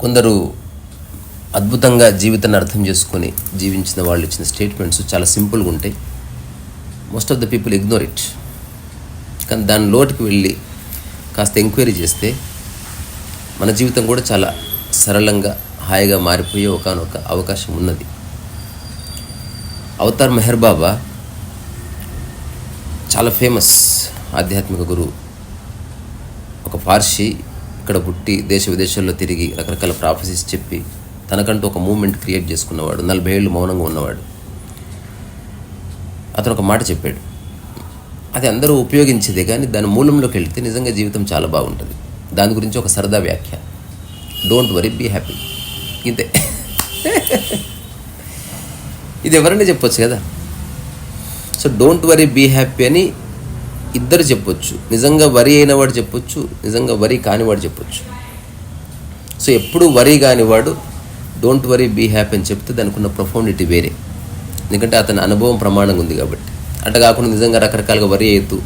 కొందరు అద్భుతంగా జీవితాన్ని అర్థం చేసుకొని జీవించిన వాళ్ళు ఇచ్చిన స్టేట్మెంట్స్ చాలా సింపుల్గా ఉంటాయి. Most of the people ignore it కానీ దాని లోటుకి వెళ్ళి కాస్త ఎంక్వైరీ చేస్తే మన జీవితం కూడా చాలా సరళంగా హాయిగా మారిపోయే ఒకనొక అవకాశం ఉన్నది. అవతార్ మెహర్ బాబా చాలా ఫేమస్ ఆధ్యాత్మిక గురువు ఒక ఫార్సీ ఇక్కడ పుట్టి దేశ విదేశాల్లో తిరిగి రకరకాల ప్రాఫెసెస్ చెప్పి తనకంటూ ఒక మూమెంట్ క్రియేట్ చేసుకున్నవాడు నలభై ఏళ్ళు మౌనంగా ఉన్నవాడు. అతను ఒక మాట చెప్పాడు. అది అందరూ ఉపయోగించేదే కానీ దాని మూలంలోకి వెళ్తే నిజంగా జీవితం చాలా బాగుంటుంది. దాని గురించి ఒక సరదా వ్యాఖ్య. డోంట్ వరీ బీ హ్యాపీ ఇంతే. ఇది ఎవరైనా చెప్పొచ్చు కదా? So don't worry be happy అని ఇద్దరు చెప్పొచ్చు. నిజంగా వరి అయినవాడు చెప్పొచ్చు నిజంగా వరి కానివాడు చెప్పొచ్చు. సో ఎప్పుడు వరి కానివాడు డోంట్ వరీ బీ హ్యాపీ అని చెప్తే దానికి ఉన్న ప్రొఫౌండిటీ వేరే. ఎందుకంటే అతని అనుభవం ప్రమాణంగా ఉంది కాబట్టి. అట్లా కాకుండా నిజంగా రకరకాలుగా వరి అవుతూ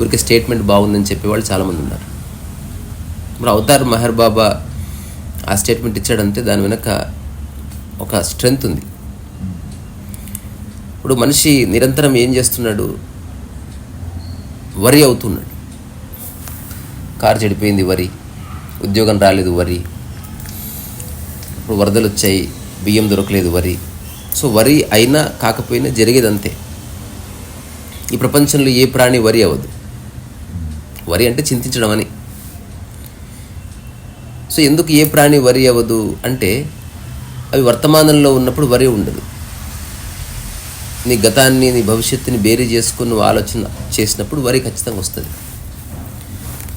ఊరికి స్టేట్మెంట్ బాగుందని చెప్పేవాళ్ళు చాలామంది ఉన్నారు. ఇప్పుడు అవతార్ మెహర్ బాబా ఆ స్టేట్మెంట్ ఇచ్చాడంటే దాని వెనక ఒక స్ట్రెంగ్త్ ఉంది. ఇప్పుడు మనిషి నిరంతరం ఏం చేస్తున్నాడు? వరి అవుతున్నాడు. కారు చెడిపోయింది వరి. ఉద్యోగం రాలేదు వరి. ఇప్పుడు వరదలు వచ్చాయి. బియ్యం దొరకలేదు వరి. సో వరి అయినా కాకపోయినా జరిగేది అంతే ఈ ప్రపంచంలో ఏ ప్రాణి వరి అవ్వదు. వరి అంటే చింతించడం అని. సో ఎందుకు ఏ ప్రాణి వరి అవ్వదు అంటే అవి వర్తమానంలో ఉన్నప్పుడు వరి ఉండదు. నీ గతాన్ని నీ భవిష్యత్తుని బేరీ చేసుకుని నువ్వు ఆలోచన చేసినప్పుడు వరి ఖచ్చితంగా వస్తుంది.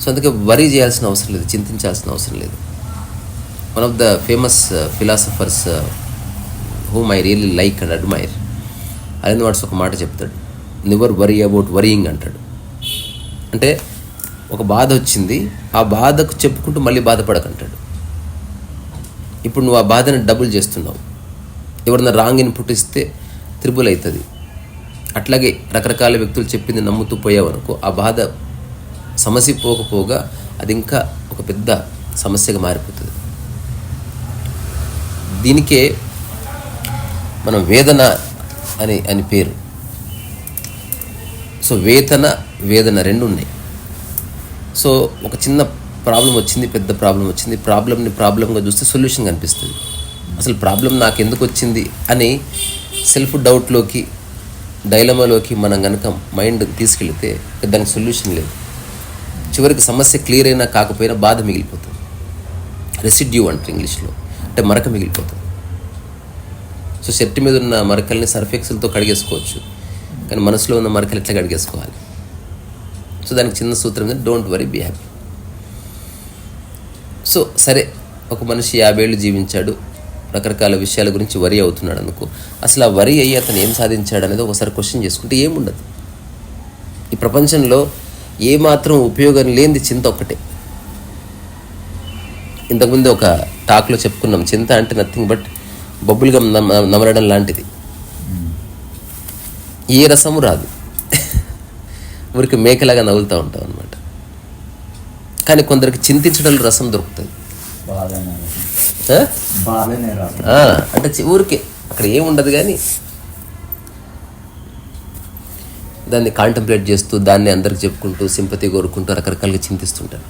సో అందుకే వరి చేయాల్సిన అవసరం లేదు చింతించాల్సిన అవసరం లేదు. One of the famous philosophers whom I really like and admire Aravind Watts ఒక మాట చెప్తాడు. నెవర్ వరీ అబౌట్ వరీయింగ్ అంటాడు. అంటే ఒక బాధ వచ్చింది ఆ బాధకు చెప్పుకుంటూ మళ్ళీ బాధపడకంటాడు. ఇప్పుడు నువ్వు ఆ బాధని డబుల్ చేస్తున్నావు. ఎవరన్నా రాంగ్ ఇన్పుట్ ఇస్తే త్రిబుల్ అవుతుంది అట్లాగే రకరకాల వ్యక్తులు చెప్పింది నమ్ముతూ పోయావనుకో ఆ బాధ సమస్య పోకపోగా అది ఇంకా ఒక పెద్ద సమస్యగా మారిపోతుంది. దీనికే మనం వేదన అని అని పేరు. సో వేతన వేదన రెండు ఉన్నాయి. సో ఒక చిన్న ప్రాబ్లం వచ్చింది పెద్ద ప్రాబ్లం వచ్చింది. ప్రాబ్లమ్ని ప్రాబ్లంగా చూస్తే సొల్యూషన్ కనిపిస్తుంది. అసలు ప్రాబ్లం నాకు ఎందుకు వచ్చింది అని సెల్ఫ్ డౌట్లోకి డైలమాలోకి మనం కనుక మైండ్ తీసుకెళ్తే దానికి సొల్యూషన్ లేదు. చివరికి సమస్య క్లియర్ అయినా కాకపోయినా బాధ మిగిలిపోతుంది. రెసిడ్యూ అంటారు ఇంగ్లీష్లో. అంటే మరక మిగిలిపోతుంది. సో షర్ట్ మీద ఉన్న మరకల్ని సర్ఫెక్సల్తో కడిగేసుకోవచ్చు. కానీ మనసులో ఉన్న మరకలు ఎట్లా కడిగేసుకోవాలి? సో దానికి చిన్న సూత్రం ఏంటంటే don't worry be happy. So సరే ఒక మనిషి యాభేళ్ళు జీవించాడు. రకరకాల విషయాల గురించి వరి అవుతున్నాడు అనుకో అసలు ఆ వరి అయ్యి అతను ఏం సాధించాడు అనేది ఒకసారి క్వశ్చన్ చేసుకుంటే ఏముండదు. ఈ ప్రపంచంలో ఏమాత్రం ఉపయోగం లేనిది చింత ఒక్కటే. ఇంతకుముందు ఒక టాక్లో చెప్పుకున్నాం చింత అంటే నథింగ్ బట్ బొబ్బులుగా నమలడం లాంటిది. ఏ రసము రాదు. ఊరికి మేకలాగా నవ్వులుతూ ఉంటాం అనమాట కానీ కొందరికి చింతించడంలో రసం దొరుకుతుంది. అంటే ఊరికే. అక్కడ ఏముండదు కానీ దాన్ని కాంటంప్లేట్ చేస్తూ దాన్ని అందరికి చెప్పుకుంటూ సింపతి కోరుకుంటూ రకరకాలుగా చింతిస్తుంటారు.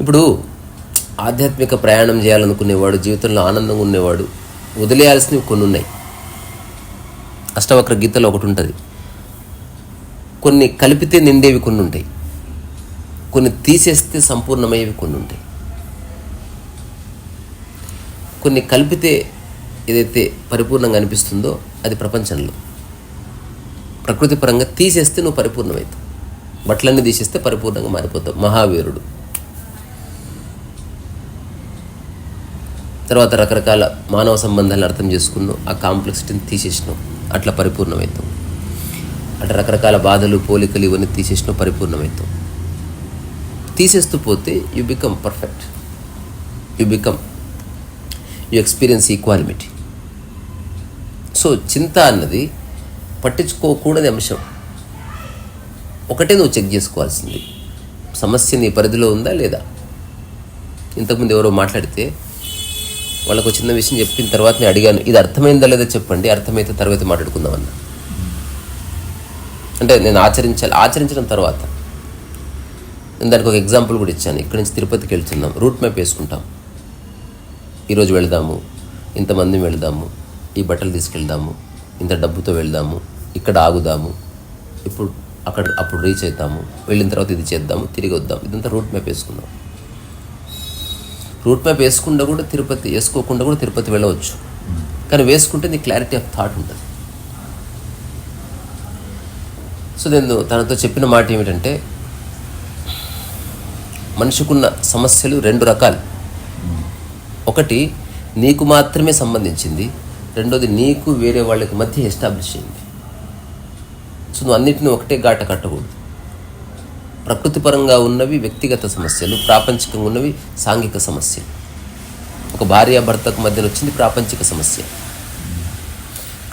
ఇప్పుడు ఆధ్యాత్మిక ప్రయాణం చేయాలనుకునేవాడు జీవితంలో ఆనందంగా ఉండేవాడు వదిలేయాల్సినవి కొన్ని ఉన్నాయి అష్టవక్ర గీతలో ఒకటి ఉంటుంది. కొన్ని కలిపితే నిండేవి కొన్ని ఉంటాయి కొన్ని తీసేస్తే సంపూర్ణమయ్యేవి కొన్ని ఉంటాయి కొన్ని కలిపితే ఏదైతే పరిపూర్ణంగా అనిపిస్తుందో అది ప్రపంచంలో. ప్రకృతి పరంగా తీసేస్తే నువ్వు పరిపూర్ణమవుతావు బట్టలన్నీ తీసేస్తే పరిపూర్ణంగా మారిపోతావు. మహావీరుడు. తర్వాత రకరకాల మానవ సంబంధాలను అర్థం చేసుకున్నావు. ఆ కాంప్లెక్సిటీని తీసేసినావు. అట్లా పరిపూర్ణమవుతావు అట్లా రకరకాల బాధలు పోలికలు ఇవన్నీ తీసేసినావు పరిపూర్ణమవుతావు తీసేస్తూ పోతే you become perfect you become you experience equanimity so చింత అన్నది పట్టించుకోకూడని అంశం. ఒకటే నువ్వు చెక్ చేసుకోవాల్సింది. సమస్య నీ పరిధిలో ఉందా లేదా? ఇంతకుముందు ఎవరో మాట్లాడితే వాళ్ళకు చిన్న విషయం చెప్పిన తర్వాత నేను అడిగాను ఇది అర్థమైందా లేదా చెప్పండి? అర్థమైతే తర్వాత మాట్లాడుకుందామన్న అంటే నేను ఆచరించాలి ఆచరించడం తర్వాత. నేను దానికి ఒక ఎగ్జాంపుల్ కూడా ఇచ్చాను. ఇక్కడి నుంచి తిరుపతికి వెళ్తున్నాం. రూట్ మ్యాప్ వేసుకుంటాం. ఈరోజు వెళదాము ఇంతమంది వెళదాము ఈ బట్టలు తీసుకెళ్దాము ఇంత డబ్బుతో వెళ్దాము ఇక్కడ ఆగుదాము ఇప్పుడు అక్కడ అప్పుడు రీచ్ అవుతాము వెళ్ళిన తర్వాత ఇది చేద్దాము తిరిగి వద్దాం ఇదంతా రూట్ మ్యాప్ వేసుకుందాం రూట్ మ్యాప్ వేసుకుండా కూడా తిరుపతి వేసుకోకుండా కూడా తిరుపతి వెళ్ళవచ్చు. కానీ వేసుకుంటే నీ క్లారిటీ ఆఫ్ థాట్ ఉంటుంది. సో నేను తనతో చెప్పిన మాట ఏమిటంటే మనిషికున్న సమస్యలు రెండు రకాలు. ఒకటి నీకు మాత్రమే సంబంధించింది. రెండోది నీకు వేరే వాళ్ళకి మధ్య ఎస్టాబ్లిష్ అయింది సో నువ్వు అన్నింటినీ ఒకటే గాట కట్టకూడదు. ప్రకృతిపరంగా ఉన్నవి వ్యక్తిగత సమస్యలు ప్రాపంచికంగా ఉన్నవి సాంఘిక సమస్యలు. ఒక భార్యాభర్తకు మధ్యన వచ్చింది ప్రాపంచిక సమస్య.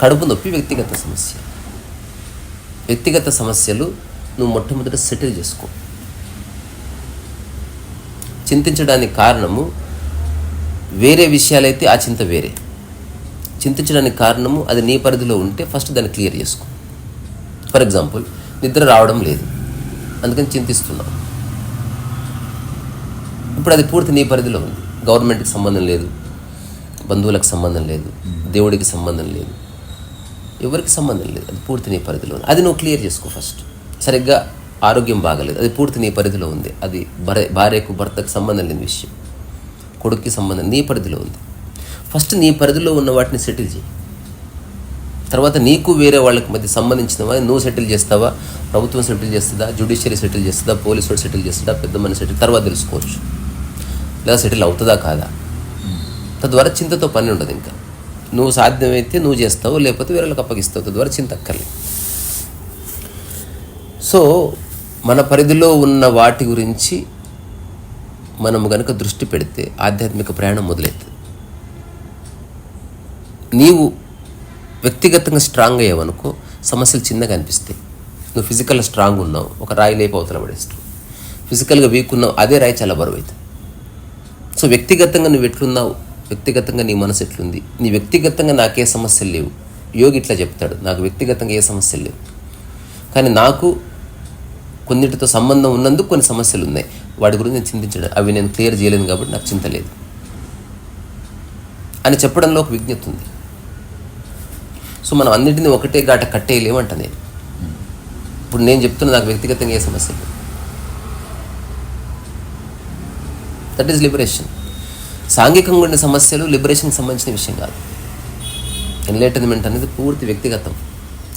కడుపు నొప్పి వ్యక్తిగత సమస్య. వ్యక్తిగత సమస్యలు నువ్వు మొట్టమొదట సెటిల్ చేసుకో. చింతించడానికి కారణము వేరే విషయాలైతే ఆ చింత వేరే. చింతించడానికి కారణము అది నీ పరిధిలో ఉంటే ఫస్ట్ దాన్ని క్లియర్ చేసుకో. ఫర్ ఎగ్జాంపుల్ నిద్ర రావడం లేదు. అందుకని చింతిస్తున్నావు ఇప్పుడు అది పూర్తి నీ పరిధిలో ఉంది. గవర్నమెంట్కి సంబంధం లేదు. బంధువులకు సంబంధం లేదు. దేవుడికి సంబంధం లేదు. ఎవరికి సంబంధం లేదు. అది పూర్తి నీ పరిధిలో ఉంది. అది నువ్వు క్లియర్ చేసుకో ఫస్ట్ సరిగ్గా ఆరోగ్యం బాగలేదు. అది పూర్తి నీ పరిధిలో ఉంది. అది భార్యకు భర్తకు సంబంధం లేని విషయం. కొడుక్కి సంబంధం నీ పరిధిలో ఉంది. ఫస్ట్ నీ పరిధిలో ఉన్న వాటిని సెటిల్ చేయి. తర్వాత నీకు వేరే వాళ్ళకి మధ్య సంబంధించినవా? నువ్వు సెటిల్ చేస్తావా? ప్రభుత్వం సెటిల్ చేస్తుందా? జ్యుడిషియరీ సెటిల్ చేస్తుందా? పోలీసు వాడు సెటిల్ చేస్తుందా? పెద్ద మన సెటిల్ తర్వాత తెలుసుకోవచ్చు. లేదా సెటిల్ అవుతుందా కాదా? తద్వారా చింతతో పని ఉండదు ఇంకా. నువ్వు సాధ్యమైతే నువ్వు చేస్తావు లేకపోతే వేరేళ్ళకి అప్పగిస్తావు తద్వారా చింత అక్కర్లేదు. సో మన పరిధిలో ఉన్న వాటి గురించి మనం గనుక దృష్టి పెడితే ఆధ్యాత్మిక ప్రయాణం మొదలవుతుంది నీవు వ్యక్తిగతంగా స్ట్రాంగ్ అయ్యావనుకో సమస్యలు చిన్నగా అనిపిస్తాయి. నువ్వు ఫిజికల్గా స్ట్రాంగ్ ఉన్నావు ఒక రాయి లేపు అవతల పడేస్తావు. ఫిజికల్గా వీక్ ఉన్నావు అదే రాయి చాలా బరువు అవుతుంది సో వ్యక్తిగతంగా నువ్వు ఎట్లున్నావు? వ్యక్తిగతంగా నీ మనసు ఎట్లుంది? నీ వ్యక్తిగతంగా నాకే సమస్యలు లేవు? యోగి ఇట్లా చెప్తాడు నాకు వ్యక్తిగతంగా ఏ సమస్యలు లేవు. కానీ నాకు కొన్నిటితో సంబంధం ఉన్నందుకు కొన్ని సమస్యలు ఉన్నాయి. వాటి గురించి నేను చింతించడం అవి నేను క్లియర్ చేయలేను కాబట్టి నాకు చింత లేదు. అని చెప్పడంలో ఒక విజ్ఞత ఉంది. సో మనం అన్నింటినీ ఒకటే గాట కట్టేయలేమంట నేను ఇప్పుడు నేను చెప్తున్న నాకు వ్యక్తిగతంగా ఏ సమస్య లేదు. దట్ ఈస్ లిబరేషన్ సాంఘికంగా ఉండే సమస్యలు లిబరేషన్కి సంబంధించిన విషయం కాదు. ఎన్లైటన్మెంట్ అనేది పూర్తి వ్యక్తిగతం.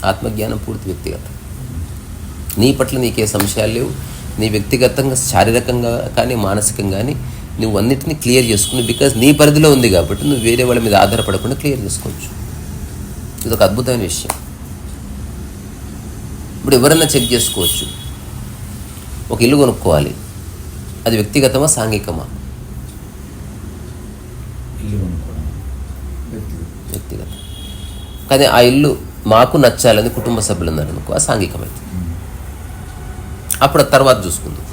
ఆత్మజ్ఞానం పూర్తి వ్యక్తిగతం. నీ పట్ల నీకే సంశయాలు లేవు. నీ వ్యక్తిగతంగా శారీరకంగా కానీ మానసికంగా కానీ నువ్వు అన్నిటిని క్లియర్ చేసుకుని బికాజ్ నీ పరిధిలో ఉంది కాబట్టి నువ్వు వేరే వాళ్ళ మీద ఆధారపడకుండా క్లియర్ చేసుకోవచ్చు. ఇది ఒక అద్భుతమైన విషయం. ఇప్పుడు ఎవరన్నా చెక్ చేసుకోవచ్చు. ఒక ఇల్లు కొనుక్కోవాలి. అది వ్యక్తిగతమా సాంఘికమా? వ్యక్తిగతం. కానీ ఆ ఇల్లు మాకు నచ్చాలని కుటుంబ సభ్యులు ఉన్నారు అనుకో ఆ సాంఘికమైంది అప్పుడు తర్వాత చూసుకుందాం.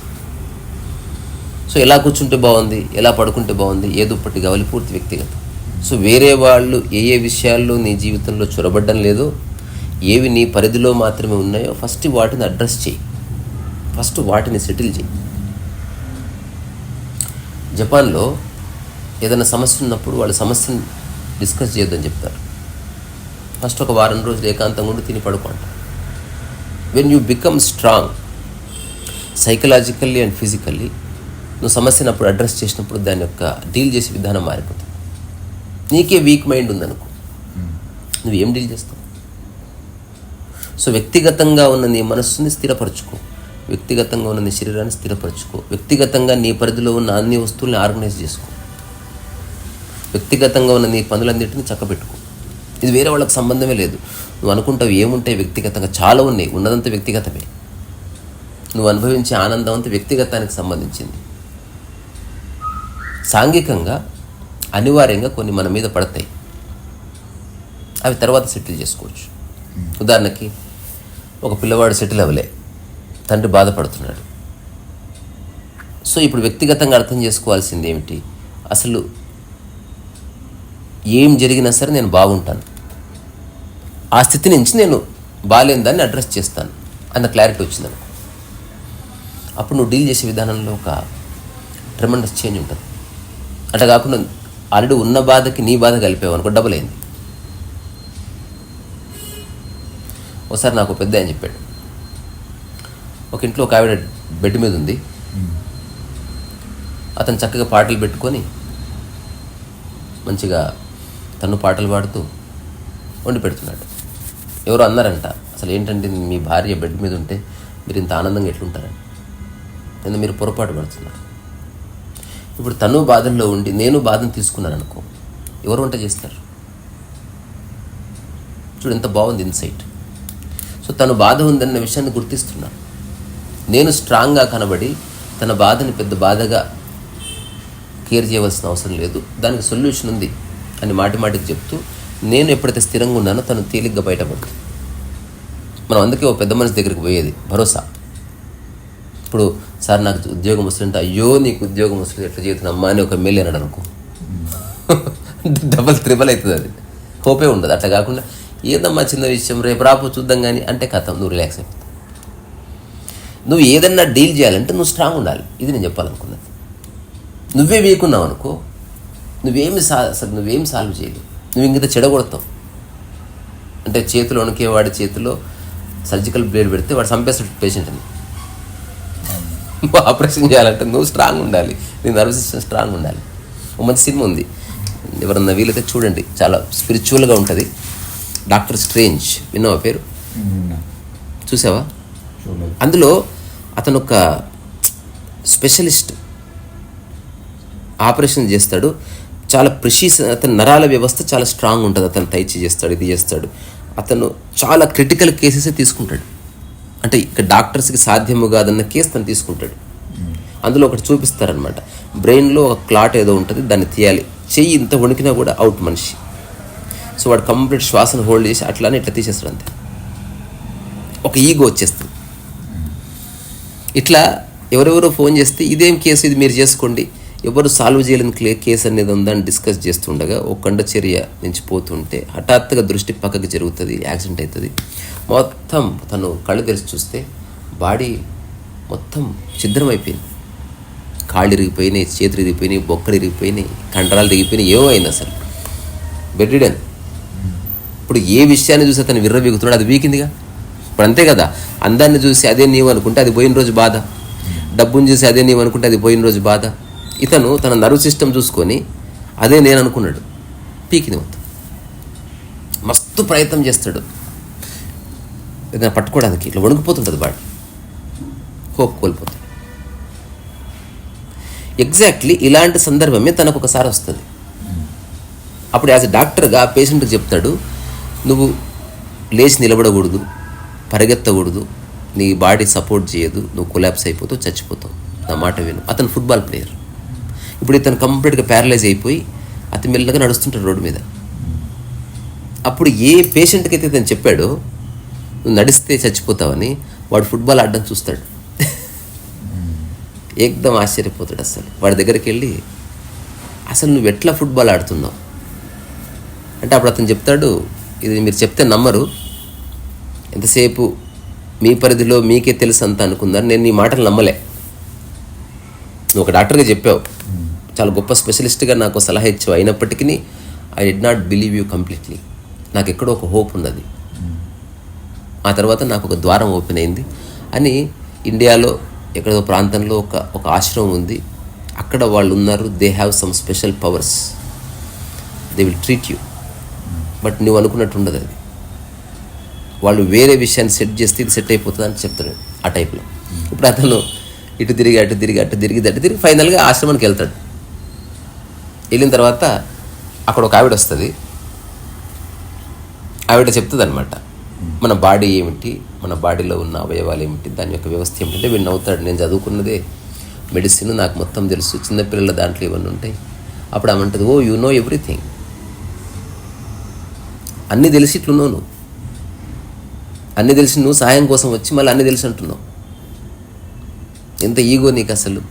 సో ఎలా కూర్చుంటే బాగుంది ఎలా పడుకుంటే బాగుంది ఏ దుప్పటి కావాలి పూర్తి వ్యక్తిగతం. సో వేరే వాళ్ళు ఏ ఏ విషయాల్లో నీ జీవితంలో చొరబడ్డం లేదో ఏవి నీ పరిధిలో మాత్రమే ఉన్నాయో ఫస్ట్ వాటిని అడ్రస్ చేయి. ఫస్ట్ వాటిని సెటిల్ చేయి. జపాన్లో ఏదైనా సమస్య ఉన్నప్పుడు వాళ్ళ సమస్యను డిస్కస్ చేయొద్దని చెప్తారు. ఫస్ట్ ఒక వారం రోజులు ఏకాంతంగా ఉండి తిని పడుకుంటారు when you become strong psychologically and physically నువ్వు సమస్యను అప్పుడు అడ్రస్ చేసినప్పుడు దాని యొక్క డీల్ చేసే విధానం మారిపోతుంది. నీకే వీక్ మైండ్ ఉందనుకో. నువ్వు ఏం డీల్ చేస్తావు? సో వ్యక్తిగతంగా ఉన్న నీ మనస్సుని స్థిరపరచుకో. వ్యక్తిగతంగా ఉన్న నీ శరీరాన్ని స్థిరపరచుకో. వ్యక్తిగతంగా నీ పరిధిలో ఉన్న అన్ని వస్తువుల్ని ఆర్గనైజ్ చేసుకో. వ్యక్తిగతంగా ఉన్న నీ పనులన్నింటినీ చక్కబెట్టుకో. ఇది వేరే వాళ్ళకి సంబంధమే లేదు. నువ్వు అనుకుంటావు ఏముంటాయి వ్యక్తిగతంగా? చాలా ఉన్నాయి. ఉన్నదంతా వ్యక్తిగతమే. నువ్వు అనుభవించే ఆనందం అంతా వ్యక్తిగతానికి సంబంధించింది. సాంఘికంగా అనివార్యంగా కొన్ని మన మీద పడతాయి. అవి తర్వాత సెటిల్ చేసుకోవచ్చు. ఉదాహరణకి ఒక పిల్లవాడు సెటిల్ అవ్వలే. తండ్రి బాధపడుతున్నాడు. సో ఇప్పుడు వ్యక్తిగతంగా అర్థం చేసుకోవాల్సింది ఏమిటి? అసలు ఏం జరిగినా సరే నేను బాగుంటాను. ఆ స్థితి నుంచి నేను బాగాలేని దాన్ని అడ్రస్ చేస్తాను. అన్న క్లారిటీ వచ్చిందనుకో. అప్పుడు నువ్వు డీల్ చేసే విధానంలో ఒక ట్రెమండస్ చేంజ్ ఉంటుంది. అట్లా కాకుండా ఆల్రెడీ ఉన్న బాధకి నీ బాధ కలిపేవు అనుకో డబుల్ అయింది. ఒకసారి నాకు పెద్ద అని చెప్పాడు. ఒక ఇంట్లో ఒక ఆవిడ బెడ్ మీద ఉంది. అతను చక్కగా పాటలు పెట్టుకొని మంచిగా తను పాటలు పాడుతూ వండి పెడుతున్నాడు. ఎవరో అన్నారంట అసలు ఏంటంటే మీ భార్య బెడ్ మీద ఉంటే మీరు ఇంత ఆనందంగా ఎట్లుంటారని? నేను మీరు పొరపాటు పడుతున్నారు. ఇప్పుడు తను బాధల్లో ఉండి నేను బాధను తీసుకున్నాను అనుకో ఎవరు వంట చేస్తారు? చూడు ఎంత బాగుంది ఇన్సైట్. సో తను బాధ ఉందన్న విషయాన్ని గుర్తిస్తున్నాను నేను స్ట్రాంగ్గా కనబడి తన బాధని పెద్ద బాధగా కేర్ చేయవలసిన అవసరం లేదు. దానికి సొల్యూషన్ ఉంది అని మాటి మాటికి చెప్తూ నేను ఎప్పుడైతే స్థిరంగా ఉన్నానో తను తేలిగ్గా బయటపడుతుంది. మనం అందుకే ఓ పెద్ద మనిషి దగ్గరికి పోయేది భరోసా. ఇప్పుడు సార్ నాకు ఉద్యోగం వస్తుంటే అయ్యో నీకు ఉద్యోగం వస్తుంది ఎట్లా చేతున్నా అని ఒక ఎమ్మెల్యే అన్నాడు అనుకో. డబల్ త్రిబల్ అవుతుంది అది. హోపే ఉండదు. అట్లా కాకుండా ఏదమ్మా చిన్న విషయం రేపు రాపు చూద్దాం కానీ అంటే కథం. నువ్వు రిలాక్స్ అయిపోతావు నువ్వు ఏదన్నా డీల్ చేయాలంటే నువ్వు స్ట్రాంగ్ ఉండాలి. ఇది నేను చెప్పాలనుకున్నది. నువ్వే వేకున్నావు అనుకో. నువ్వేమి సా అసలు నువ్వేం సాల్వ్ చేయలేవు. నువ్వు ఇంకిత చెడగొడతావు. అంటే చేతిలో వణికే వాడి చేతిలో సర్జికల్ బ్లేడ్ పెడితే వాడు చంపేస్తాడు పేషెంట్ అని ఆపరేషన్ చేయాలంటే నువ్వు స్ట్రాంగ్ ఉండాలి. నీ నర్వస్ సిస్టమ్ స్ట్రాంగ్ ఉండాలి. ఒక మంచి సినిమా ఉంది. ఎవరన్నా వీలైతే చూడండి. చాలా స్పిరిచువల్గా ఉంటుంది. డాక్టర్ స్ట్రేంజ్ విన్నావా పేరు. చూసావా? అందులో అతను ఒక స్పెషలిస్ట్ ఆపరేషన్ చేస్తాడు. చాలా ప్రిషీస్ అతని నరాల వ్యవస్థ చాలా స్ట్రాంగ్ ఉంటుంది. అతను తైచి చేస్తాడు ఇది చేస్తాడు. అతను చాలా క్రిటికల్ కేసెస్ తీసుకుంటాడు. అంటే ఇక డాక్టర్స్కి సాధ్యము కాదన్న కేసు తను తీసుకుంటాడు. అందులో ఒకటి చూపిస్తారనమాట బ్రెయిన్లో ఒక క్లాట్ ఏదో ఉంటుంది దాన్ని తీయాలి. చెయ్యి ఇంత వణికినా కూడా అవుట్ మనిషి. సో వాడు కంప్లీట్ శ్వాసను హోల్డ్ చేసి అట్లానే ఇట్లా తీసేస్తాడు అంతే. ఒక ఈగో వచ్చేస్తుంది. ఇట్లా ఎవరెవరో ఫోన్ చేస్తే ఇదేం కేసు ఇది మీరు చేసుకోండి. ఎవరు సాల్వ్ చేయలేని క్లే కేసు అనేది ఉందని డిస్కస్ చేస్తుండగా ఒక కండచర్య నుంచి పోతుంటే హఠాత్తుగా దృష్టి పక్కకి జరుగుతుంది యాక్సిడెంట్ అవుతుంది. మొత్తం తను కళ్ళు తెరిచి చూస్తే బాడీ మొత్తం ఛిద్రమైపోయింది. కాళ్ళు ఇరిగిపోయినాయి చేతులు ఇరిగిపోయినాయి బొక్కలు ఇరిగిపోయినాయి కండరాలు ఇరిగిపోయినాయి ఏమో అయింది అసలు బెడ్రిడన్ ఇప్పుడు ఏ విషయాన్ని చూసి అతను విర్రవీగుతున్నాడు అది వీకిందిగా? ఇప్పుడు అంతే కదా అందాన్ని చూసి అదే నీవు అనుకుంటే అది పోయిన రోజు బాధ. డబ్బుని చూసి అదే నీవు అనుకుంటే అది పోయిన రోజు బాధ. ఇతను తన నర్వ్ సిస్టమ్ చూసుకొని అదే నేను అనుకున్నాడు. పీకింది మొత్తం. మస్తు ప్రయత్నం చేస్తాడు. ఏదైనా పట్టుకోవడానికి ఇట్లా వణుకుపోతుంటుంది బాడీ. హోప్ కోల్పోతుంది ఎగ్జాక్ట్లీ ఇలాంటి సందర్భమే తనకు ఒకసారి వస్తుంది. అప్పుడు యాజ్ ఎ డాక్టర్గా పేషెంట్కి చెప్తాడు నువ్వు లేచి నిలబడకూడదు పరిగెత్తకూడదు నీ బాడీ సపోర్ట్ చేయదు నువ్వు కొలాప్స్ అయిపోతావు చచ్చిపోతావు. నా మాట విను. అతను ఫుట్బాల్ ప్లేయర్. ఇప్పుడు ఇతను కంప్లీట్గా ప్యారలైజ్ అయిపోయి అతి మెల్లగా నడుస్తుంటాడు రోడ్డు మీద. అప్పుడు ఏ పేషెంట్కి అయితే ఇతను చెప్పాడో నువ్వు నడిస్తే చచ్చిపోతావని వాడు ఫుట్బాల్ ఆడడం చూస్తాడు. ఏకదం ఆశ్చర్యపోతాడు అసలు. వాడి దగ్గరికి వెళ్ళి అసలు నువ్వు ఎట్లా ఫుట్బాల్ ఆడుతున్నావు? అంటే అప్పుడు అతను చెప్తాడు ఇది మీరు చెప్తే నమ్మరు. ఎంతసేపు మీ పరిధిలో మీకే తెలుసు అంత అనుకున్నారు నేను నీ మాటలు నమ్మలే. నువ్వు ఒక డాక్టర్గా చెప్పావు. చాలా గొప్ప స్పెషలిస్ట్గా నాకు సలహా ఇచ్చావు. అయినప్పటికీ I do not believe you completely. నాకు ఎక్కడో ఒక హోప్ ఉన్నది. ఆ తర్వాత నాకు ఒక ద్వారం ఓపెన్ అయింది. అని ఇండియాలో ఎక్కడో ప్రాంతంలో ఒక ఒక ఆశ్రమం ఉంది. అక్కడ వాళ్ళు ఉన్నారు they have some special powers they will treat you but నువ్వు అనుకున్నట్టు ఉండదు అది. వాళ్ళు వేరే విషయాన్ని సెట్ చేస్తే ఇది సెట్ అయిపోతుంది అని చెప్తాడు ఆ టైప్లో. ఇప్పుడు అతను ఇటు తిరిగి అటు తిరిగి అటు తిరిగి అటు తిరిగి ఫైనల్గా ఆశ్రమానికి వెళ్తాడు. వెళ్ళిన తర్వాత అక్కడ ఒక ఆవిడ వస్తుంది. ఆవిడ చెప్తుంది అనమాట మన బాడీ ఏమిటి? మన బాడీలో ఉన్న అవయవాలు ఏమిటి? దాని యొక్క వ్యవస్థ ఏమిటంటే వీడు నవ్వుతాడు. నేను చదువుకున్నదే మెడిసిన్ నాకు మొత్తం తెలుసు. చిన్నపిల్లల దాంట్లో ఇవన్నీ ఉంటాయి? అప్పుడు ఆమె ఓ యు నో ఎవ్రీథింగ్. అన్నీ తెలిసి ఇట్లున్నావు నువ్వు. అన్నీ తెలిసి నువ్వు సహాయం కోసం వచ్చి మళ్ళీ అన్నీ తెలిసి అంటున్నావు. ఎంత ఈగో నీకు అసలు?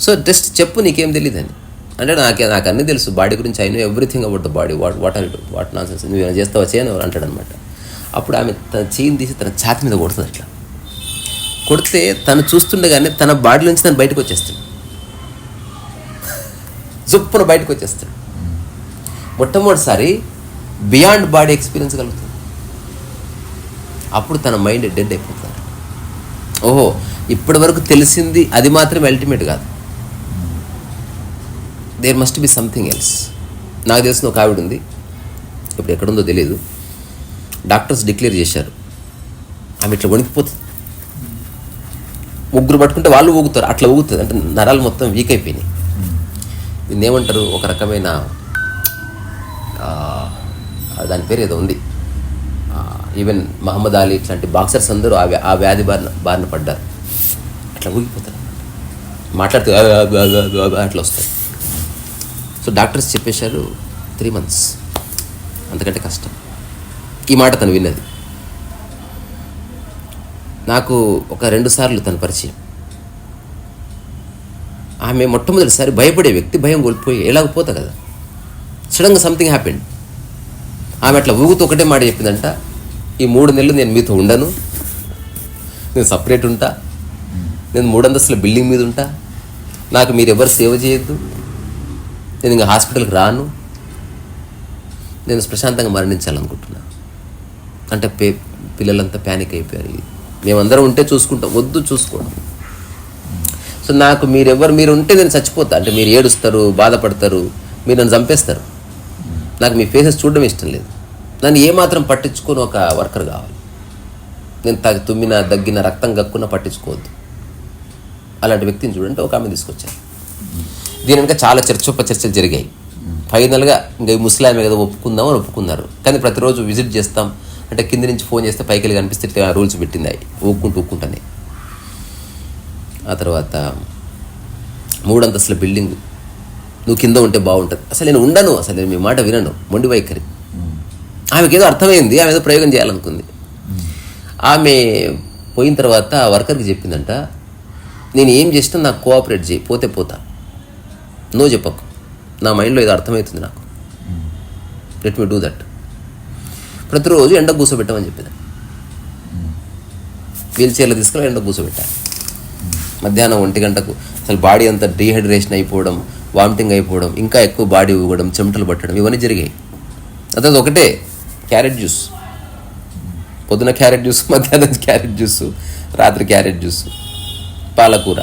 సో జస్ట్ చెప్పు నీకేం తెలియదని అంటే నాకే నాకు అన్నీ తెలుసు. బాడీ గురించి I know everything about the body. What what are what nonsense నువ్వు ఏమైనా చేస్తావా చేయను అంటాడు అనమాట అప్పుడు ఆమె తన చేయిని తీసి తన ఛాతి మీద కొడుతుంది అట్లా. కొడితే తను చూస్తుండగానే తన బాడీ నుంచి తను బయటకు వచ్చేస్తాడు. జుప్పున బయటకు వచ్చేస్తాడు. మొట్టమొదటిసారి బియాండ్ బాడీ ఎక్స్పీరియన్స్ కలుగుతుంది. అప్పుడు తన మైండ్ డెడ్ అయిపోతుంది. ఓహో ఇప్పటి వరకు తెలిసింది అది మాత్రమే అల్టిమేట్ కాదు. There must be something else నాకు తెలిసిన ఒక ఆవిడ ఉంది. ఇప్పుడు ఎక్కడుందో తెలియదు డాక్టర్స్ డిక్లేర్ చేశారు. ఆమె ఇట్లా వణికిపోతుంది. ముగ్గురు పట్టుకుంటే వాళ్ళు ఊగుతారు. అట్లా ఊగుతుంది. అంటే నరాలు మొత్తం వీక్ అయిపోయినాయి. దీన్ని ఏమంటారు? ఒక రకమైన దాని పేరు ఏదో ఉంది. ఈవెన్ మహమ్మద్ అలీ ఇట్లాంటి బాక్సర్స్ అందరూ ఆ ఆ వ్యాధి బారిన బారిన పడ్డారు. అట్లా ఊగిపోతారు. మాట్లాడుతూ అట్లా వస్తాయి. సో డాక్టర్స్ చెప్పేశారు త్రీ మంత్స్ అంతకంటే కష్టం. ఈ మాట తను విన్నది. నాకు ఒక రెండు సార్లు తన పరిచయం. ఆమె మొట్టమొదటిసారి భయపడే వ్యక్తి భయం కోల్పోయి ఎలాగ పోతా కదా. సడన్గా సంథింగ్ హ్యాపెండ్ ఆమె అట్లా ఊగుతూ ఒకటే మాట చెప్పిందంట. ఈ మూడు నెలలు నేను మీతో ఉండను. నేను సపరేట్ ఉంటా. నేను మూడంతస్తుల బిల్డింగ్ మీద ఉంటా. నాకు మీరు ఎవరు సేవ చేయొద్దు. నేను ఇంకా హాస్పిటల్కి రాను. నేను ప్రశాంతంగా మరణించాలనుకుంటున్నా. అంటే పే పిల్లలంతా ప్యానిక్ అయిపోయారు. మేమందరం ఉంటే చూసుకుంటాం వద్దు చూసుకోవడం. సో నాకు మీరెవరు మీరు ఉంటే నేను చచ్చిపోతా. అంటే మీరు ఏడుస్తారు బాధపడతారు మీరు నన్ను చంపేస్తారు. నాకు మీ ఫేసెస్ చూడడం ఇష్టం లేదు. నన్ను ఏమాత్రం పట్టించుకొని ఒక వర్కర్ కావాలి. నేను తగ్గి తుమ్మిన దగ్గిన రక్తం గక్కున పట్టించుకోవద్దు. అలాంటి వ్యక్తిని చూడండి ఒక ఆమె తీసుకొచ్చాను. దీని వెనుక చాలా చర్చోప చర్చలు జరిగాయి. ఫైనల్గా ఇంకా ఈ ముస్లామే కదా ఒప్పుకుందాం అని ఒప్పుకున్నారు. కానీ ప్రతిరోజు విజిట్ చేస్తాం. అంటే కింది నుంచి ఫోన్ చేస్తే పైకి వెళ్ళి కనిపిస్తే రూల్స్ పెట్టింది అవి ఊక్కుంటూ ఊక్కుంటానే ఆ తర్వాత మూడంతస్తుల బిల్డింగ్. నువ్వు కింద ఉంటే బాగుంటుంది. అసలు నేను ఉండను. అసలు నేను మీ మాట వినను. మొండి వైఖరి. ఆమెకేదో అర్థమైంది. ఆమె ఏదో ప్రయోగం చేయాలనుకుంది. ఆమె పోయిన తర్వాత ఆ వర్కర్కి చెప్పిందంట నేను ఏం చేసినా నాకు కోఆపరేట్ చేయి. పోతే పోతా. నో చెప్పకు. నా మైండ్లో ఇది అర్థమవుతుంది నాకు. లెట్ మీ డూ దట్ ప్రతిరోజు ఎండ కూర్చోబెట్టమని చెప్పింది. వీల్ చైర్లో తీసుకెళ్ళి ఎండ కూర్చోబెట్టాలి మధ్యాహ్నం ఒంటి గంటకు అసలు బాడీ అంతా డీహైడ్రేషన్ అయిపోవడం వామిటింగ్ అయిపోవడం ఇంకా ఎక్కువ బాడీ ఊగడం చెమటలు పట్టడం ఇవన్నీ జరిగాయి. అతను ఒకటే క్యారెట్ జ్యూస్. పొద్దున క్యారెట్ జ్యూస్ మధ్యాహ్నం క్యారెట్ జ్యూస్ రాత్రి క్యారెట్ జ్యూస్ పాలకూర.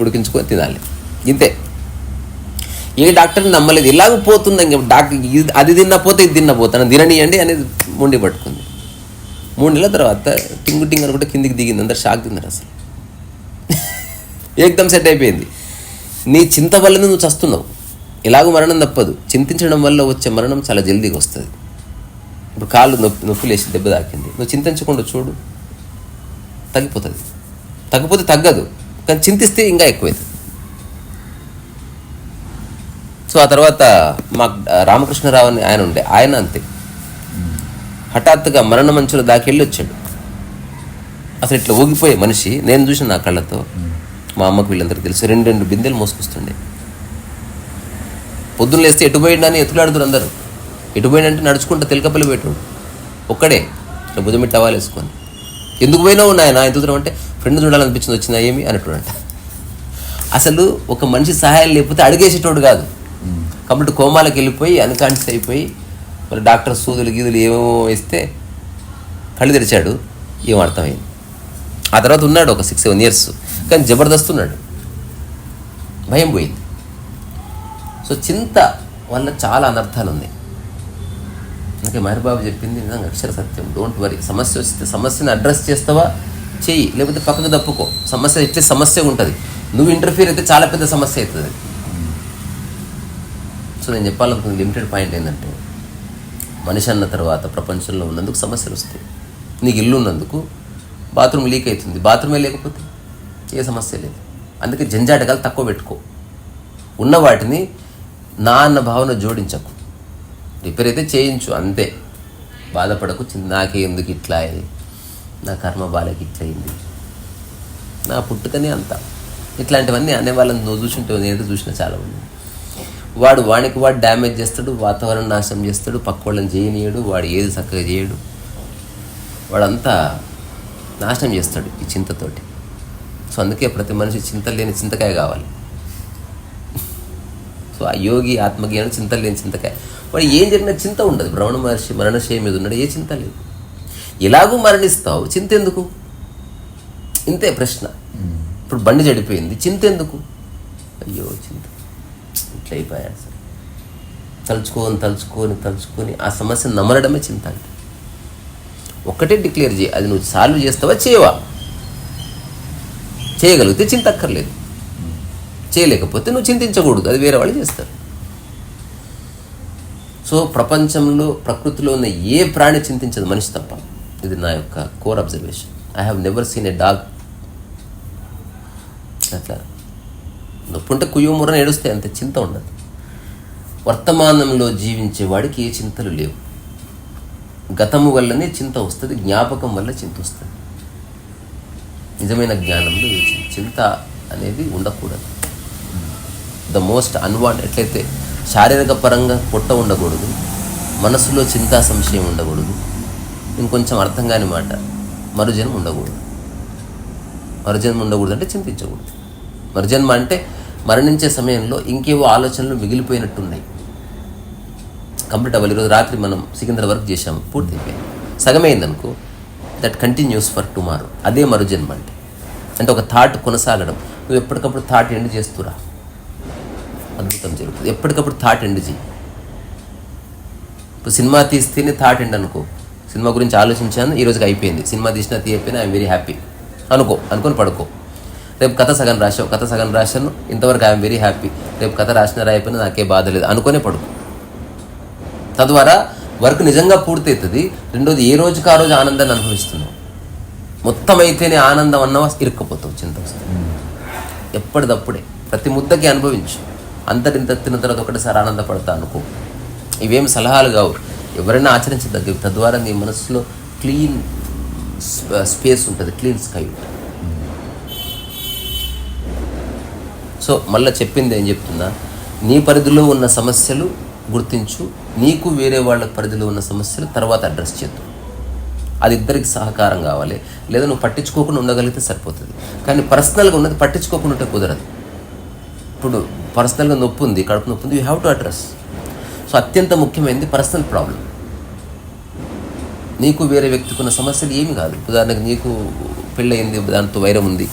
ఉడికించుకొని తినాలి. ఇంతే. ఏ డాక్టర్ని నమ్మలేదు. ఇలాగ పోతుంది ఇంక డాక్టర్ ఇది అది తిన్నపోతే ఇది తిన్నపోతాను తిననియండి అనేది ముండి పట్టుకుంది. మూడు నెలల తర్వాత టింగు టింగ్ అనుకుంటే కిందికి దిగింది. అందరు షాక్ తిన్నారు అసలు. ఏకదం సెట్ అయిపోయింది. నీ చింత వల్లనే నువ్వు చస్తున్నావు. ఇలాగ మరణం తప్పదు. చింతించడం వల్ల వచ్చే మరణం చాలా జల్దీగా వస్తుంది. ఇప్పుడు కాళ్ళు నొప్పి నొప్పి లేచి దెబ్బ తాకింది. నువ్వు చింతించకుండా చూడు. తగ్గిపోతుంది. తగ్గిపోతే తగ్గదు. కానీ చింతిస్తే ఇంకా ఎక్కువైతుంది. సో ఆ తర్వాత మాకు రామకృష్ణరావు అని ఆయన ఉండే. ఆయన అంతే. హఠాత్తుగా మరణ మంచులో దాకెళ్ళి వచ్చాడు. అసలు ఇట్లా ఊగిపోయే మనిషి నేను చూసిన నా కళ్ళతో మా అమ్మకు వీళ్ళందరికీ తెలుసు రెండు రెండు బిందెలు మోసుకొస్తుండే. పొద్దున్న లేస్తే ఎటు పోయిండని ఎత్తులాడుతున్నారు అందరూ. ఎటుపోయిండంటే నడుచుకుంటా నడుచుకుంటూ తెలకపల్లి పెట్టాడు ఒక్కడే ఇట్లా భుజం టవాలు వేసుకొని. ఎందుకు పోయినావు ఎంత దూరం అంటే ఫ్రెండ్ చూడాలనిపించింది వచ్చిందా ఏమి? అన్నట్టుడంట అసలు ఒక మనిషి సహాయం లేకపోతే అడిగేసేటోడు కాదు. కాబట్టి కోమాలకు వెళ్ళిపోయి అన్కాన్షియస్ అయిపోయి మరి డాక్టర్ సూదులు గీదులు ఏమేమో వేస్తే కళ్ళు తెరిచాడు ఏం అర్థమైంది? ఆ తర్వాత ఉన్నాడు ఒక సిక్స్ సెవెన్ ఇయర్స్ కానీ జబర్దస్త్ ఉన్నాడు. భయం పోయింది. సో చింత వల్ల చాలా అనర్థాలు ఉన్నాయి. అందుకే మహర్బాబు చెప్పింది నిజంగా అక్షర సత్యం డోంట్ వరీ సమస్య వస్తే సమస్యను అడ్రస్ చేస్తావా? చెయ్యి. లేకపోతే పక్కకు తప్పుకో. సమస్య ఇచ్చే సమస్య ఉంటుంది. నువ్వు ఇంటర్ఫీర్ అయితే చాలా పెద్ద సమస్య అవుతుంది. అది. సో నేను చెప్పాలనుకున్న లిమిటెడ్ పాయింట్ ఏంటంటే మనిషి అన్న తర్వాత ప్రపంచంలో ఉన్నందుకు సమస్యలు వస్తాయి. నీకు ఇల్లు ఉన్నందుకు బాత్రూమ్ లీక్ అవుతుంది. బాత్రూమే లేకపోతే ఏ సమస్య లేదు. అందుకే జంజాటకాలు తక్కువ పెట్టుకో. ఉన్న వాటిని నా అన్న భావన జోడించకు. రిపేర్ అయితే చేయించు అంతే. బాధపడకు నాకే ఎందుకు ఇట్లా నా కర్మ బాలకి ఇట్లా అయింది. నా పుట్టుకనే అంత. ఇట్లాంటివన్నీ అనే వాళ్ళని నువ్వు చూసుంటే నేను చూసిన చాలా ఉంది. వాడు వానికి వాడు డ్యామేజ్ చేస్తాడు వాతావరణం నాశనం చేస్తాడు పక్క వాళ్ళని చేయనీయడు వాడు ఏది చక్కగా చేయడు. వాడంతా నాశనం చేస్తాడు ఈ చింతతోటి. సో అందుకే ప్రతి మనిషి చింత లేని చింతకాయ కావాలి. సో ఆ యోగి ఆత్మజ్ఞానం చింత లేని చింతకాయ. వాడు ఏం జరిగినా చింత ఉండదు. బ్రహ్మణ మహర్షి మరణశయ మీద ఉన్నాడు ఏ చింత లేదు. ఎలాగూ మరణిస్తావు? చింత ఎందుకు? ఇంతే ప్రశ్న. ఇప్పుడు బండి చెడిపోయింది చింత ఎందుకు? అయ్యో చింత. అయిపోయాడు సార్. తలుచుకొని తలుచుకొని తలుచుకొని ఆ సమస్యను నమలడమే చింత అంటే ఒక్కటే డిక్లేర్ చేయి అది నువ్వు సాల్వ్ చేస్తావా చేయవా? చేయగలిగితే చింత అక్కర్లేదు చేయలేకపోతే నువ్వు చింతించకూడదు అది వేరే వాళ్ళు చేస్తారు. సో ప్రపంచంలో ప్రకృతిలో ఉన్న ఏ ప్రాణి చింతించదు మనిషి తప్ప. ఇది నా యొక్క core observation. I have never seen a dog అట్లా. నొప్పి ఉంటే కుయ్యమురని ఏడుస్తే అంత చింత ఉండదు. వర్తమానంలో జీవించే వాడికి ఏ చింతలు లేవు. గతము వల్లనే చింత వస్తుంది జ్ఞాపకం వల్ల చింత వస్తుంది. నిజమైన జ్ఞానంలో ఏ చింత అనేది ఉండకూడదు. ద మోస్ట్ అన్వాంట్ ఎట్లయితే శారీరక పరంగా పొట్ట ఉండకూడదు మనసులో చింతా సంశయం ఉండకూడదు ఇంకొంచెం అర్థం కాని మాట మరుజనం ఉండకూడదు. మరుజనం ఉండకూడదు అంటే చింతించకూడదు. మరుజన్మ అంటే మరణించే సమయంలో ఇంకేవో ఆలోచనలు మిగిలిపోయినట్టున్నాయి. కంప్లీట్ అవ్వాలి ఈరోజు రాత్రి మనం సికింద్ర వర్క్ చేసాము పూర్తి సగమైంది అనుకో దట్ కంటిన్యూస్ ఫర్ టుమారో అదే మరుజన్మ అంటే. అంటే ఒక థాట్ కొనసాగడం. నువ్వు ఎప్పటికప్పుడు థాట్ ఎండ్ చేస్తురా? అద్భుతం జరుగుతుంది. ఎప్పటికప్పుడు థాట్ ఎండ్ చేయి ఇప్పుడు సినిమా తీస్తేనే థాట్ ఎండ్ అనుకో. సినిమా గురించి ఆలోచించాను ఈరోజుకి అయిపోయింది. సినిమా తీసినా తీయపోయినా ఐఎమ్ వెరీ హ్యాపీ అనుకో అనుకొని పడుకో. రేపు కథ సగం రాసావు కథ సగం రాశాను ఇంతవరకు ఐఎమ్ వెరీ హ్యాపీ. రేపు కథ రాసిన రాయిపోయినా నాకే బాధ లేదు అనుకునే పడుకో తద్వారా వర్క్ నిజంగా పూర్తవుతుంది రెండోది ఏ రోజుకి ఆ రోజు ఆనందాన్ని అనుభవిస్తున్నావు? మొత్తం అయితేనే ఆనందం అన్నవా ఇరుక్కపోతావు చింత ఎప్పటిదప్పుడే ప్రతి ముద్దకి అనుభవించు. అంతటింత తిన్న తర్వాత ఒకటిసారి ఆనందపడతా అనుకో. ఇవేం సలహాలు కావు. ఎవరైనా ఆచరించదగ్గవి. తద్వారా నీ మనసులో క్లీన్ స్పేస్ ఉంటుంది క్లీన్ స్కై ఉంటుంది. సో మళ్ళీ చెప్పింది ఏం చెప్తున్నా? నీ పరిధిలో ఉన్న సమస్యలు గుర్తించు నీకు వేరే వాళ్ళ పరిధిలో ఉన్న సమస్యలు తర్వాత అడ్రస్ చేద్దాం. అది ఇద్దరికి సహకారం కావాలి. లేదా నువ్వు పట్టించుకోకుండా ఉండగలిగితే సరిపోతుంది. కానీ పర్సనల్గా ఉన్నది పట్టించుకోకుండా ఉంటే కుదరదు. ఇప్పుడు పర్సనల్గా నొప్పి ఉంది కడుపు నొప్పి ఉంది you have to address so అత్యంత ముఖ్యమైనది పర్సనల్ ప్రాబ్లం. నీకు వేరే వ్యక్తికి ఉన్న సమస్యలు ఏమి కాదు. ఉదాహరణకు నీకు పెళ్ళయింది దాంతో వైరం ఉంది.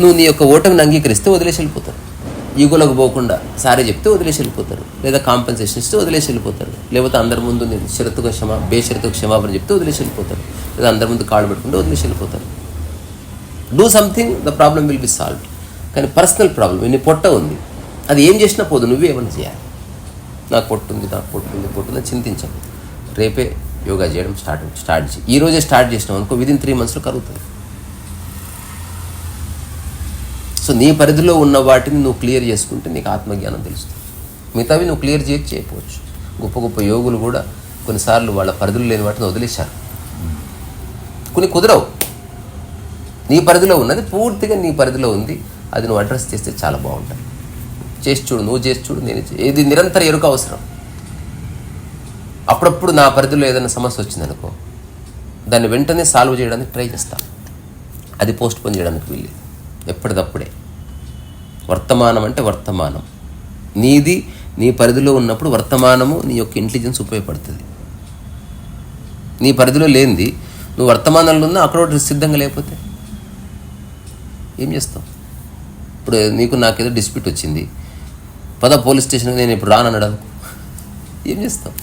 నువ్వు నీ యొక్క ఓటమిని అంగీకరిస్తే వదిలేసి వెళ్ళిపోతారు. ఈగోలకు పోకుండా సారీ చెప్తే వదిలేసి వెళ్ళిపోతారు. లేదా కాంపెన్సేషన్ ఇస్తే వదిలేసి వెళ్ళిపోతారు. లేకపోతే అందరి ముందు నేను షరతుగా క్షమా బేషరతు క్షమాపణ చెప్తే వదిలేసి వెళ్ళిపోతారు. లేదా అందరి ముందు కాళ్ళు పెట్టుకుంటే వదిలేసి వెళ్ళిపోతారు. Do something the problem will be solve కానీ పర్సనల్ ప్రాబ్లం నీ పొట్ట ఉంది. అది ఏం చేసినా పోదు నువ్వే ఏమైనా చేయాలి. నాకు పొట్టుంది నాకు పొట్టుంది పొట్టుంది చింతించాను రేపే యోగా చేయడం స్టార్ట్ స్టార్ట్ చేయి. ఈ రోజే స్టార్ట్ చేసినాం అనుకో విదిన్ త్రీ మంత్స్లో కలుగుతుంది సో నీ పరిధిలో ఉన్న వాటిని నువ్వు క్లియర్ చేసుకుంటే నీకు ఆత్మజ్ఞానం తెలుస్తుంది. మిగతావి నువ్వు క్లియర్ చేసి చేయకపోవచ్చు. గొప్ప గొప్ప యోగులు కూడా కొన్నిసార్లు వాళ్ళ పరిధిలో లేని వాటిని వదిలేశారు. కొన్ని కుదరవు. నీ పరిధిలో ఉన్నది పూర్తిగా నీ పరిధిలో ఉంది. అది నువ్వు అడ్రస్ చేస్తే చాలా బాగుంటుంది చేసి చూడు నువ్వు చేసి చూడు నేను ఇది నిరంతర ఎరుక అవసరం. అప్పుడప్పుడు నా పరిధిలో ఏదైనా సమస్య వచ్చిందనుకో దాన్ని వెంటనే సాల్వ్ చేయడానికి ట్రై చేస్తాను అది పోస్ట్ పోన్ చేయడానికి వీల్లేదు. ఎప్పటికప్పుడే వర్తమానం అంటే వర్తమానం. నీది నీ పరిధిలో ఉన్నప్పుడు వర్తమానము నీ యొక్క ఇంటెలిజెన్స్ ఉపయోగపడుతుంది. నీ పరిధిలో లేనిది నువ్వు వర్తమానంలో ఉన్నా అక్కడ ఒకటి సిద్ధంగా లేకపోతే ఏం చేస్తావు? ఇప్పుడు నీకు నాకేదో డిస్ప్యూట్ వచ్చింది. పద పోలీస్ స్టేషన్కి నేను ఇప్పుడు రానన్నాడు అనుకో. ఏం చేస్తావు?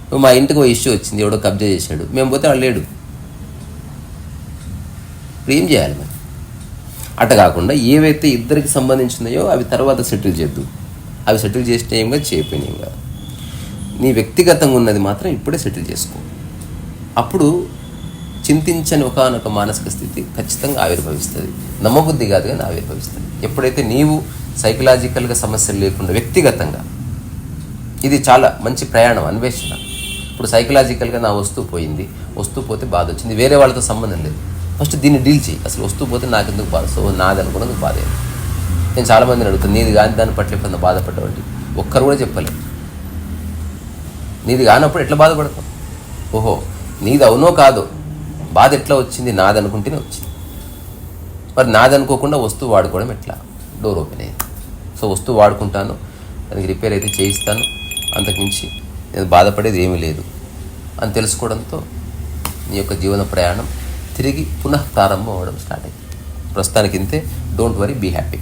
నువ్వు మా ఇంటికి ఒక ఇష్యూ వచ్చింది ఎవడో కబ్జా చేశాడు. మేము పోతే వాడు లేడు. ఇప్పుడు ఏం చేయాలి మరి? అట్ట కాకుండా ఏవైతే ఇద్దరికి సంబంధించినాయో అవి తర్వాత సెటిల్ చేద్దు. అవి సెటిల్ చేసిన ఏం నీ వ్యక్తిగతంగా ఉన్నది మాత్రం ఇప్పుడే సెటిల్ చేసుకో. అప్పుడు చింతించని ఒకనొక మానసిక స్థితి ఖచ్చితంగా ఆవిర్భవిస్తుంది. నమ్మబుద్ధి కాదు కానీ ఆవిర్భవిస్తుంది. ఎప్పుడైతే నీవు సైకలాజికల్గా సమస్యలు లేకుండా వ్యక్తిగతంగా ఇది చాలా మంచి ప్రయాణం అన్వేషణ. ఇప్పుడు సైకలాజికల్గా నా వస్తువు పోయింది వస్తువు పోతే బాధ వచ్చింది వేరే వాళ్ళతో సంబంధం లేదు. ఫస్ట్ దీన్ని డీల్ చేయి. అసలు వస్తూ పోతే నాకు ఎందుకు బాధ? సో నాది అనుకున్నందుకు బాధ నేను చాలా మందిని అడుగుతాను నీది కానీ దాన్ని పట్ల ఎప్పుడన్నా బాధపడ్డవండి ఒక్కరు కూడా చెప్పలేదు. నీది కానప్పుడు ఎట్లా బాధపడతాం ఓహో నీది అవునో కాదో? బాధ ఎట్లా వచ్చింది? నాది అనుకుంటేనే వచ్చింది. మరి నాది అనుకోకుండా వస్తువు వాడుకోవడం ఎట్లా? డోర్ ఓపెన్ అయ్యింది. సో వస్తువు వాడుకుంటాను దానికి రిపేర్ అయితే చేయిస్తాను. అంతకుమించి నేను బాధపడేది ఏమీ లేదు. అని తెలుసుకోవడంతో నీ యొక్క జీవన ప్రయాణం తిరిగి పునః ప్రారంభం అవ్వడం స్టార్ట్ అయింది. ప్రస్తుతానికి ఇంతే డోంట్ వరీ బీ హ్యాపీ